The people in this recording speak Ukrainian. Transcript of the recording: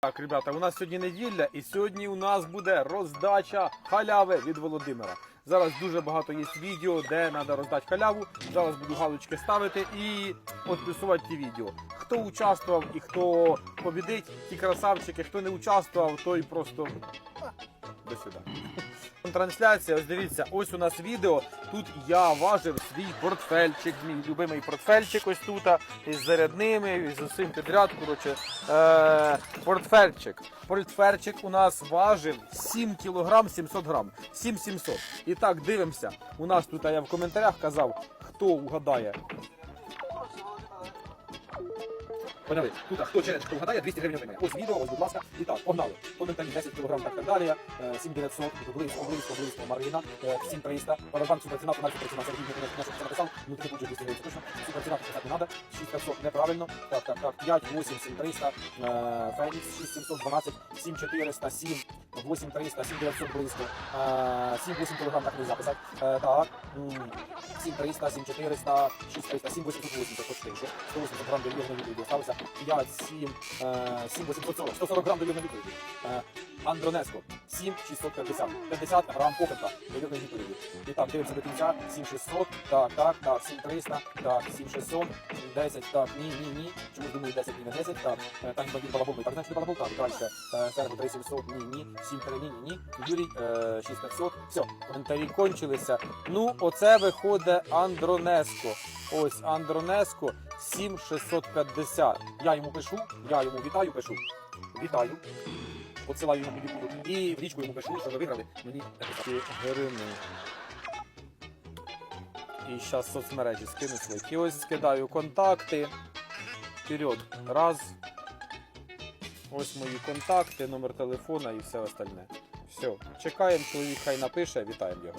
Так, ребята, у нас сьогодні неділя, і сьогодні у нас буде роздача халяви від Володимира. Зараз дуже багато є відео, де треба роздати халяву. Зараз буду галочки ставити і підписувати ті відео. Хто участвував і хто побідить, ті красавчики, хто не участвував, той просто до сюди. Трансляція, ось дивіться, ось у нас відео. Тут я важив свій портфельчик, мій любимий портфельчик ось тут, із зарядними, із усім підряд. Коротше, е, портфельчик. Портфельчик у нас важив 7 кг 700 грам. 7700. І так, дивимося. У нас тут я в коментарях казав, хто угадає. Поняли? Тут хто через хто вгадає 200 гривень отримає. Ось відео, ось, будь ласка. І так, погнали. Коментарі 10 кг так так далі. 7900, близько, близько, близько, Марина, е, 7300. Парабанк суперціна, фонарь суперціна, Сергій наш це написав. Ну ти получиш 200 гривень, точно. Суперціна писати не треба. 6500 неправильно. Так, так, так. 5, 8, 7300. е, Фенікс 6712, 7400, 7, 8300, 7900 близько. е, 7, 8 кг так не записати. Е, Так. 7300, 7400, 6300, 7880 почти вже. 180 грам довірної відповіді осталося. 5, 7, е, 7, 840, 140 грам довірної відповіді. Андронеско, 7, 650, 50 грам покерка довірної відповіді. І так, дивимося до кінця, 7600, так, так, так, 7300, так, 7600, 10, так, ні, ні, ні. Чому думаю 10, ні, не 10, так, е, так, бабін балаболний, так, значить балабол, так, далі, е, Серго 3700, ні, ні, 7, 3, ні, ні, ні, Юрій, е, 6500, все, коментарі кончилися. Ну, оце виходить Андронеско. Ось Андронеско 7650. Я йому пишу, я йому вітаю, пишу. Вітаю. Посилаю йому будь І в річку йому пишу, що ви виграли мені гривни. І зараз соцмережі скину свої. І ось скидаю контакти. Вперед. Раз. Ось мої контакти, номер телефона і все остальне. Все. Чекаємо, чоловік хай напише, вітаємо його.